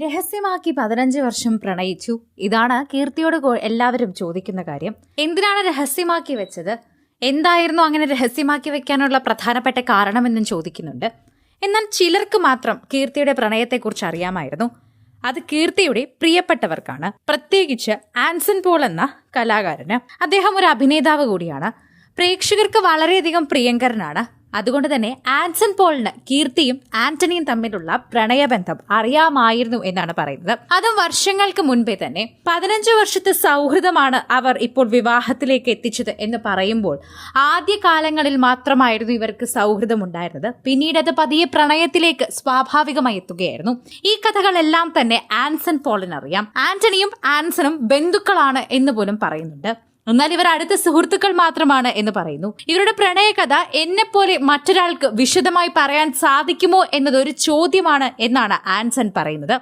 രഹസ്യമാക്കി പതിനഞ്ച് വർഷം പ്രണയിച്ചു. ഇതാണ് കീർത്തിയോട് എല്ലാവരും ചോദിക്കുന്ന കാര്യം. എന്തിനാണ് രഹസ്യമാക്കി വെച്ചത്? എന്തായിരുന്നു അങ്ങനെ രഹസ്യമാക്കി വെക്കാനുള്ള പ്രധാനപ്പെട്ട കാരണമെന്നും ചോദിക്കുന്നുണ്ട്. എന്നാൽ ചിലർക്ക് മാത്രം കീർത്തിയുടെ പ്രണയത്തെക്കുറിച്ച് അറിയാമായിരുന്നു. അത് കീർത്തിയുടെ പ്രിയപ്പെട്ടവർക്കാണ്. പ്രത്യേകിച്ച് ആൻസൺ പോൾ എന്ന കലാകാരന്. അദ്ദേഹം ഒരു അഭിനേതാവ് കൂടിയാണ്. പ്രേക്ഷകർക്ക് വളരെയധികം പ്രിയങ്കരനാണ്. അതുകൊണ്ട് തന്നെ ആൻസൺ പോളിന് കീർത്തിയും ആന്റണിയും തമ്മിലുള്ള പ്രണയബന്ധം അറിയാമായിരുന്നു എന്നാണ് പറയുന്നത്. അതും വർഷങ്ങൾക്ക് മുൻപേ തന്നെ പതിനഞ്ച് വർഷത്തെ സൗഹൃദമാണ് അവർ ഇപ്പോൾ വിവാഹത്തിലേക്ക് എത്തിച്ചത് എന്ന് പറയുമ്പോൾ ആദ്യ കാലങ്ങളിൽ മാത്രമായിരുന്നു ഇവർക്ക് സൗഹൃദം ഉണ്ടായിരുന്നത്. പിന്നീട് അത് പതിയെ പ്രണയത്തിലേക്ക് സ്വാഭാവികമായി എത്തുകയായിരുന്നു. ഈ കഥകളെല്ലാം തന്നെ ആൻസൺ പോളിന് അറിയാം ആന്റണിയും ആൻസണും ബന്ധുക്കളാണ് എന്ന് പോലും പറയുന്നുണ്ട്. എന്നാൽ ഇവർ അടുത്ത സുഹൃത്തുക്കൾ മാത്രമാണ് എന്ന് പറയുന്നു. ഇവരുടെ പ്രണയകഥ എന്നെപ്പോലെ മറ്റൊരാൾക്ക് വിശദമായി പറയാൻ സാധിക്കുമോ എന്നത് ഒരു ചോദ്യമാണ് എന്നാണ് ആൻസൺ പറയുന്നത്.